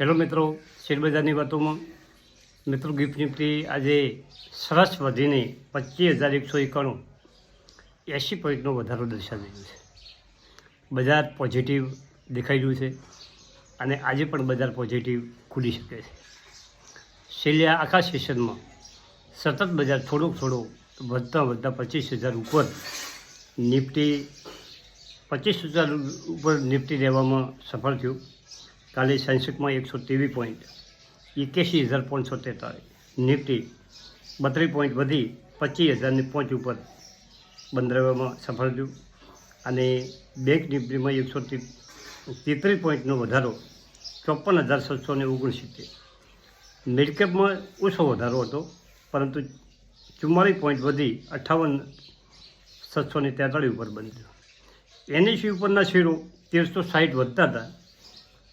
Hello મિત્રો, શેરબજારની વાતોમાં. મિત્રો ગિફ્ટ નિફ્ટી આજે સરસ વધીને પચીસ હજાર એકસો એકાણું. એંશી પોઈન્ટનો વધારો દર્શાવી રહ્યો છે. બજાર પોઝિટિવ દેખાઈ રહ્યું છે અને આજે પણ બજાર પોઝિટિવ ખુલી શકે છે. છેલ્લા આખા સેશનમાં સતત બજાર થોડોક થોડું વધતા વધતા પચીસ હજાર ઉપર નિફ્ટી પચીસ હજાર ઉપર નિફ્ટી લેવામાં સફળ થયું. કાલે સેન્સેક્સમાં એકસો ત્રેવીસ પોઈન્ટ એક્યાસી હજાર પાંચસો તેતાલીસ નિફ્ટી બત્રીસ પોઈન્ટ વધી પચીસ હજારની પહોંચ ઉપર બંધ સફળ થયું અને બેંક નિફ્ટીમાં એકસો તેત્રીસ પોઈન્ટનો વધારો ચોપન હજાર સાતસો ને ઓગણસિત્તેર. મિડકેપમાં ઓછો વધારો હતો, પરંતુ ચુમ્માલીસ પોઈન્ટ વધી અઠ્ઠાવન સાતસો ને તેતાળીસ ઉપર બન્યું એનએસી ઉપરના શેરો તેરસો સાહીઠ વધતા હતા.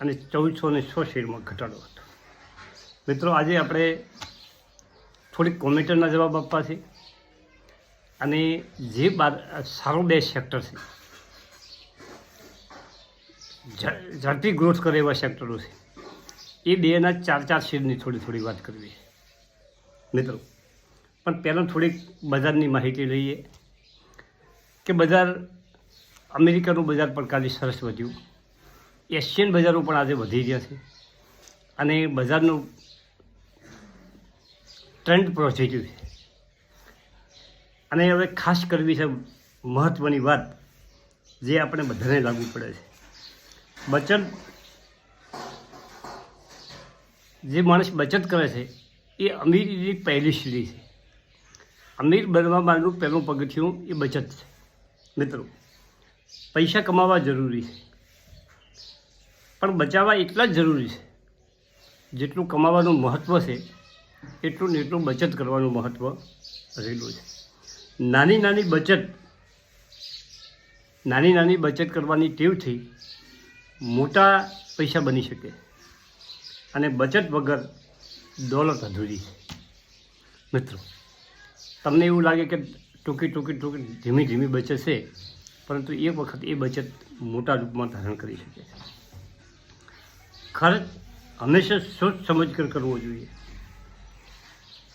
અને ચૌદસો ને શેરમાં ઘટાડો હતો. મિત્રો, આજે આપણે થોડીક કોમેન્ટના જવાબ આપવા છે. અને જે બાર સારો બે સેક્ટર છે. ઝડપી ગ્રોથ કરે એવા સેક્ટરો છે. એ બેના ચાર ચાર શેરની થોડી થોડી વાત કરવી મિત્રો, પણ પહેલાં થોડીક બજારની માહિતી લઈએ. કે બજાર, અમેરિકાનું બજાર પણ કાલે સરસ વધ્યું. એશિયન બજારો પણ આજે વધી રહ્યા છે. અને બજારનું ટ્રેન્ડ પોઝિટિવ છે. અને હવે ખાસ કરવી છે મહત્ત્વની વાત જે આપણે બધાને લાગુ પડે છે. બચત જે માણસ બચત કરે છે એ અમીરની પહેલી સીડી છે. અમીર બનવા માટેનું પહેલું પગથિયું એ બચત છે. મિત્રો, પૈસા કમાવા જરૂરી છે. પણ બચાવવા એટલા જ જરૂરી છે. જેટલું કમાવાનું મહત્ત્વ છે, એટલું ને એટલું બચત કરવાનું મહત્ત્વ રહેલું છે. નાની નાની બચત, નાની નાની બચત કરવાની ટેવથી મોટા પૈસા બની શકે અને બચત વગર દોલત અધૂરી છે. મિત્રો, તમને એવું લાગે કે ટૂંકી ટૂંકી ટૂંકી ધીમી ધીમી બચત છે, પરંતુ એક વખત એ બચત મોટા રૂપમાં ધારણ કરી શકે છે. ખર્ચ હંમેશા સોચ સમજ કર કરવો જોઈએ.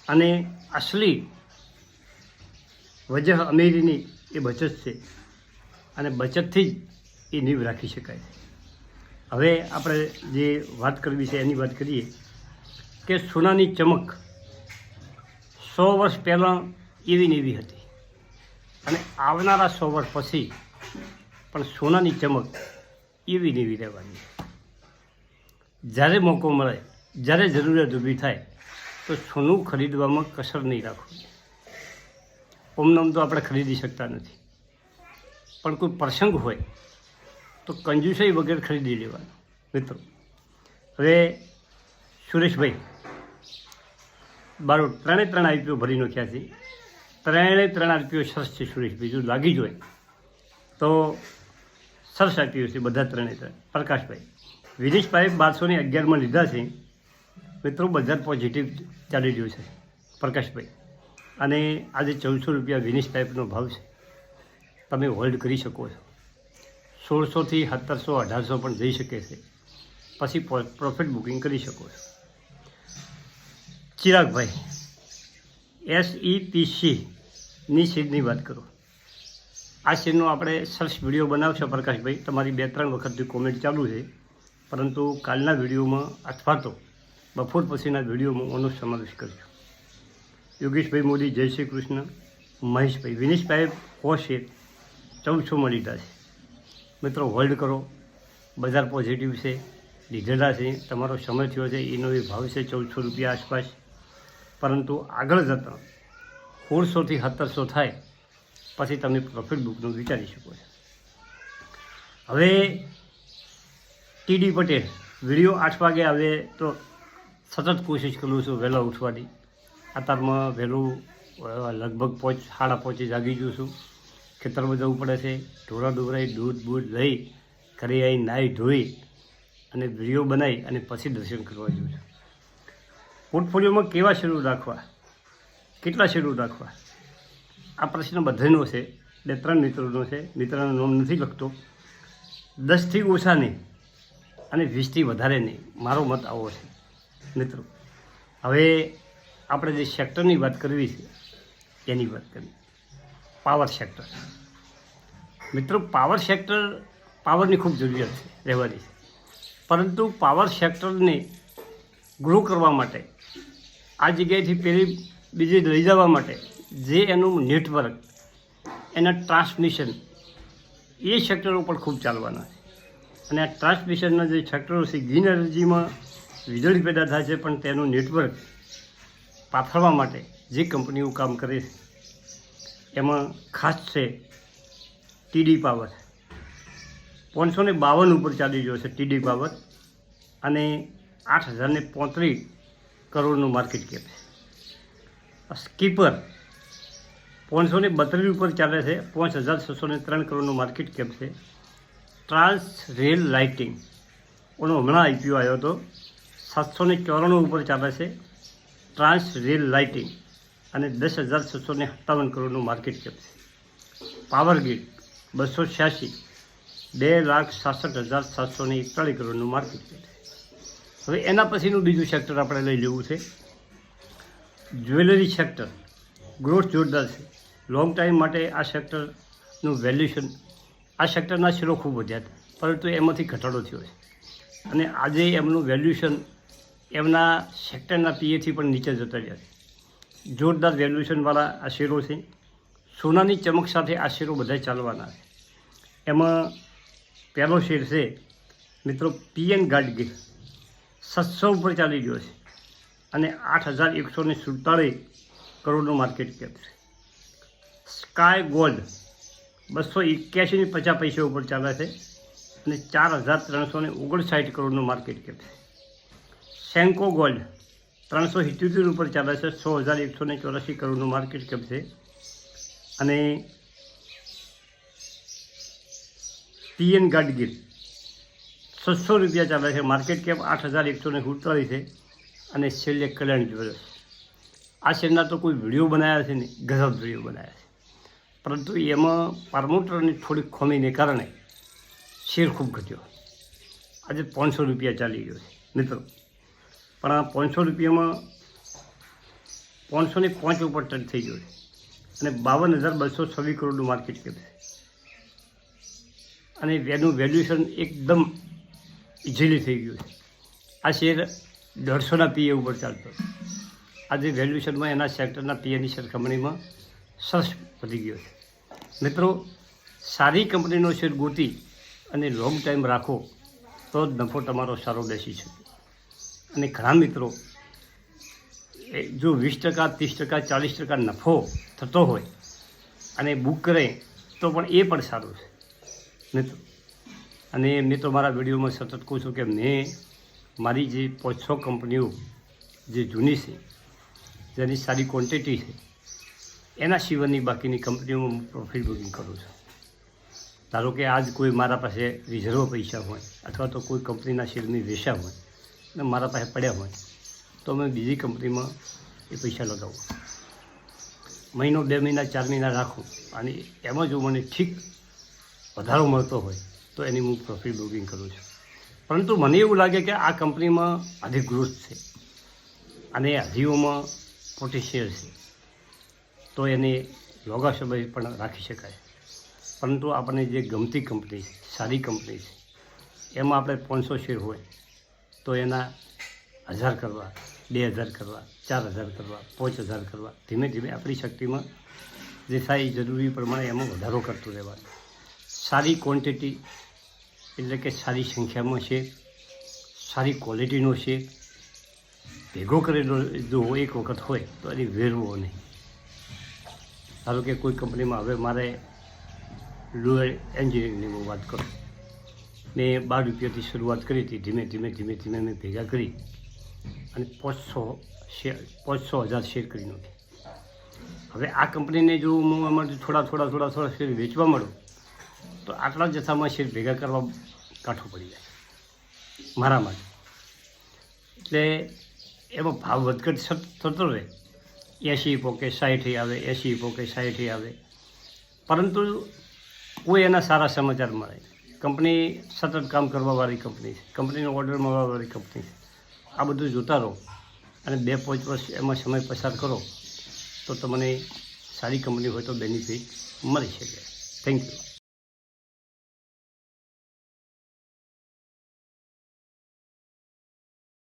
અને અસલી વજહ અમેરીની એ બચત છે. અને બચતથી જ એ નીવ રાખી શકાય. હવે આપણે જે વાત કરવી છે એની વાત કરીએ કે સોનાની ચમક સો વર્ષ પહેલાં એવી ને એવી હતી. અને આવનારા સો વર્ષ પછી પણ સોનાની ચમક એવી ને રહેવાની છે. જ્યારે મોકો મળે, જ્યારે જરૂરિયાત ઊભી થાય, તો સોનું ખરીદવામાં કસર નહીં રાખવાની ઓમનામ તો આપણે ખરીદી શકતા નથી. પણ કોઈ પ્રસંગ હોય, તો કંજુસાઈ વગેરે ખરીદી લેવાનું. મિત્રો, હવે સુરેશભાઈ, બારો ત્રણે ત્રણ આઈપીઓ ભરી નાખ્યા છે. ત્રણે ત્રણ આઈપીઓ સરસ છે સુરેશભાઈ, જો લાગી જોઈએ તો સરસ આઈપીઓ છે બધા ત્રણે ત્રણ. પ્રકાશભાઈ વિનેશભાઈ બારસો ને અગિયારમાં લીધા છે. મિત્રો, બજાર પોઝિટિવ ચાલી રહ્યું છે. પ્રકાશભાઈ, અને આજે ચૌદસો રૂપિયા વિનેશ પાઇપનો ભાવ છે. તમે હોલ્ડ કરી શકો છો. સોળસોથી સત્તરસો, અઢારસો પણ જઈ શકે છે. પછી પ્રોફિટ બુકિંગ કરી શકો છો. ચિરાગભાઈ એસ ઈ પી સીની સીટની વાત કરો? આ સીટનો આપણે સરસ વીડિયો બનાવશો પ્રકાશભાઈ. તમારી બે ત્રણ વખતથી કોમેન્ટ ચાલુ છે પરંતુ કાલના વિડીયોમાં અથવા તો બપોર પછીના વિડીયોમાં આનો સમાવેશ કરજો યોગેશભાઈ મોદી, જય શ્રી કૃષ્ણ. મહેશભાઈ, વિનેશભાઈ હોશે ચૌદસોમાં લીધા છે. મિત્રો, હોલ્ડ કરો. બજાર પોઝિટિવ છે. લીધેલા છે. તમારો સમય થયો છે. એનો એ ભાવ છે ચૌદસો રૂપિયા આસપાસ. પરંતુ આગળ જતાં સોળસોથી સત્તરસો થાય. પછી તમે પ્રોફિટ બુકનું વિચારી શકો છો. હવે ટીડી પટેલ, વીડિયો આઠ વાગે આવે તો સતત કોશિશ કરું છું વહેલા ઉઠવાની. અત્યારમાં વહેલું લગભગ પોચ, સાડા પોચે જાગી ગયું છું. ખેતરમાં જવું પડે છે. ઢોરા ડોરાઈ દૂધ બૂધ લઈ, ઘરે આવી નાહી ધોઈ અને વીડિયો બનાવી અને પછી દર્શન કરવા જઉં છું. પોર્ટફોલિયોમાં કેવા શેડ્યુલ રાખવા? કેટલા શેડ્યુલ રાખવા? આ પ્રશ્ન બધાનો છે. બે, ત્રણ મિત્રોનો છે. મિત્રનો નામ નથી લખતો. દસથી ઓછા નહીં અને વીસથી વધારે નહીં. મારો મત આવો છે, મિત્રો. હવે આપણે જે સેક્ટરની વાત કરવી છે, એની વાત કરવી પાવર સેક્ટર મિત્રો પાવર સેક્ટર પાવરની ખૂબ જરૂરિયાત છે, રહેવાની છે. પરંતુ પાવર સેક્ટરને ગ્રો કરવા માટે, આ જગ્યાએથી પેલી બીજી લઈ જવા માટે જે એનું નેટવર્ક એના ટ્રાન્સમિશન એ સેક્ટરો પર ખૂબ ચાલવાના છે. અને આ ટ્રાન્સમિશનના જે છટરો છે ગ્રીન એનર્જીમાં વીજળી પેદા થાય છે, પણ તેનું નેટવર્ક પાથરવા માટે જે કંપનીઓ કામ કરે છે, એમાં ખાસ છે ટીડી પાવર પાંચસો ને બાવન ઉપર ચાલી રહ્યો છે ટીડી પાવર અને આઠ હજારને પોત્રીસ કરોડનું માર્કેટ કેપ છે. સ્કીપર પાંચસો ને બત્રીસ ઉપર ચાલે છે, પાંચ હજાર છસો ને ત્રણ કરોડનું માર્કેટ કેપ છે. Transrail Lighting. ઓનો હમણાં આઈપીઓ આવ્યો હતો. સાતસો ને ચોરાણું ઉપર ચાલે છે ટ્રાન્સ રેલ લાઇટિંગ અને દસ હજાર છસો ને સત્તાવન કરોડનું માર્કેટ કેપ છે. પાવર ગ્રીડ બસો છ્યાસી, બે લાખ સાસઠ હજાર સાતસો ને એકતાળીસ કરોડનું માર્કેટ કેપ છે. હવે એના પછીનું બીજું સેક્ટર આપણે લઈ લેવું છે. Jewellery sector. ગ્રોથ જોરદાર છે. લોંગ ટાઈમ માટે આ સેક્ટરનું વેલ્યુએશન આ સેક્ટરના શેરો ખૂબ વધ્યા હતા. પરંતુ એમાંથી ઘટાડો થયો છે. અને આજે એમનું વેલ્યુએશન એમના સેક્ટરના પીએથી પણ નીચે જતા રહ્યા છે. જોરદાર વેલ્યુએશનવાળા આ શેરો છે. સોનાની ચમક સાથે આ શેરો બધા ચાલવાના છે. એમાં પહેલો શેર છે, મિત્રો પીએન ગાડગીર સાતસો ઉપર ચાલી રહ્યો છે. અને આઠ હજાર એકસો ને સુડતાળીસ કરોડનું માર્કેટ કેપ છે. સ્કાય ગોલ્ડ બસો એક્યાસીની પચાસ પૈસા ઉપર ચાલે છે અને ચાર હજાર ત્રણસો ને ઓગણસાઠ કરોડનું માર્કેટ કેપ છે. સેન્કો ગોલ્ડ ત્રણસો સિત્યોતેર ઉપર ચાલે છે, સો હજાર એકસો ને ચોરાસી કરોડનું માર્કેટ કેપ છે. અને પીએન ગાડગીર છસો રૂપિયા ચાલે છે, માર્કેટ કેપ આઠ હજાર એકસો ને સુડતાલીસ છે. અને છેલ્લે કલ્યાણ જ્વેલર્સ. આ શેરના તો કોઈ વીડિયો બનાવ્યા છે ને ગજબ વીડિયો બનાવ્યા છે. પરંતુ એમાં પ્રમોટરની થોડીક ખોમીને કારણે શેર ખૂબ ઘટ્યો. આજે પાંચસો રૂપિયા ચાલી ગયો છે, મિત્રો. પણ આ પાંચસો રૂપિયામાં પાંચસો ને પાંચ ઉપર ટચ થઈ ગયો છે અને બાવન હજાર બસો છવ્વીસ કરોડનું માર્કેટ કેપ છે. અને એનું વેલ્યુએશન એકદમ ઇઝીલી થઈ ગયું છે. આ શેર દોઢસોના પીએ ઉપર ચાલતો. આજે વેલ્યુએશનમાં એના સેક્ટરના પીએની સરખામણીમાં સરસ વધી ગયો છે. મિત્રો, સારી કંપનીનો શેર ગોતી અને લોંગ ટાઈમ રાખો, તો જ નફો તમારો સારો બેસી શકે. અને ઘણા મિત્રો જો વીસ ટકા, ત્રીસ ટકા, ચાલીસ ટકા નફો થતો હોય અને બુક કરે, તો પણ એ પણ સારું છે. મિત્રો, અને મેં તો મારા વિડીયોમાં સતત કહું છું કે મેં મારી જે પાંચ છ કંપનીઓ જે જૂની છે, જેની સારી ક્વોન્ટિટી છે એના સિવાયની બાકીની કંપનીઓમાં પ્રોફિટ બુકિંગ કરું છું. ધારો કે આજ કોઈ મારા પાસે રિઝર્વ પૈસા હોય અથવા તો કોઈ કંપનીના શેરની વેચા હોય અને મારા પાસે પડ્યા હોય, તો મેં બીજી કંપનીમાં એ પૈસા લગાવું. મહિનો, બે મહિના, ચાર મહિના રાખું અને એમાં જો મને ઠીક વધારો મળતો હોય, તો એની હું પ્રોફિટ બુકિંગ કરું છું. પરંતુ મને એવું લાગે કે આ કંપનીમાં અધિક ગ્રોથ છે અને હજીઓમાં પોટેશિયલ છે. તો એને યોગા સમય પણ રાખી શકાય. પરંતુ આપણને જે ગમતી કંપની સારી કંપની છે, એમાં આપણે પાંચસો શેર હોય, તો એના હજાર કરવા, બે હજાર કરવા, ચાર હજાર કરવા, પાંચ હજાર કરવા, ધીમે ધીમે આપણી શક્તિમાં જે થાય જરૂરી પ્રમાણે એમાં વધારો કરતો રહેવાનું. સારી ક્વોન્ટિટી એટલે કે સારી સંખ્યામાં છે સારી ક્વોલિટીનો છે ભેગો કરેલો જો એક વખત હોય, તો એની વેરવો નહીં. ધારો કે કોઈ કંપનીમાં હવે મારે લોયર એન્જિનિયરિંગની હું વાત કરું મેં બાર રૂપિયાથી શરૂઆત કરી હતી, ધીમે ધીમે ધીમે ધીમે મેં ભેગા કરી અને પાંચસો શેર, પાંચસો હજાર શેર કરી નાખી હવે આ કંપનીને જો હું એમાંથી થોડા થોડા થોડા થોડા શેર વેચવા મળું તો આટલા જથ્થામાં શેર ભેગા કરવા કાઠું પડી જાય, મારા માટે. એટલે એમાં ભાવ વધઘટ થતો રહે. એંશી પોકે સાઠી આવે એંશી પોકે સાઠી આવે. પરંતુ કોઈ એના સારા સમાચાર મળે કંપની સતત કામ કરવાવાળી કંપની છે. કંપનીનો ઓર્ડર મળવાવાળી કંપની છે. આ બધું જોતા રહો અને બે પાંચ વર્ષ એમાં સમય પસાર કરો તો તમને સારી કંપની હોય તો બેનિફિટ મળી શકે. Thank you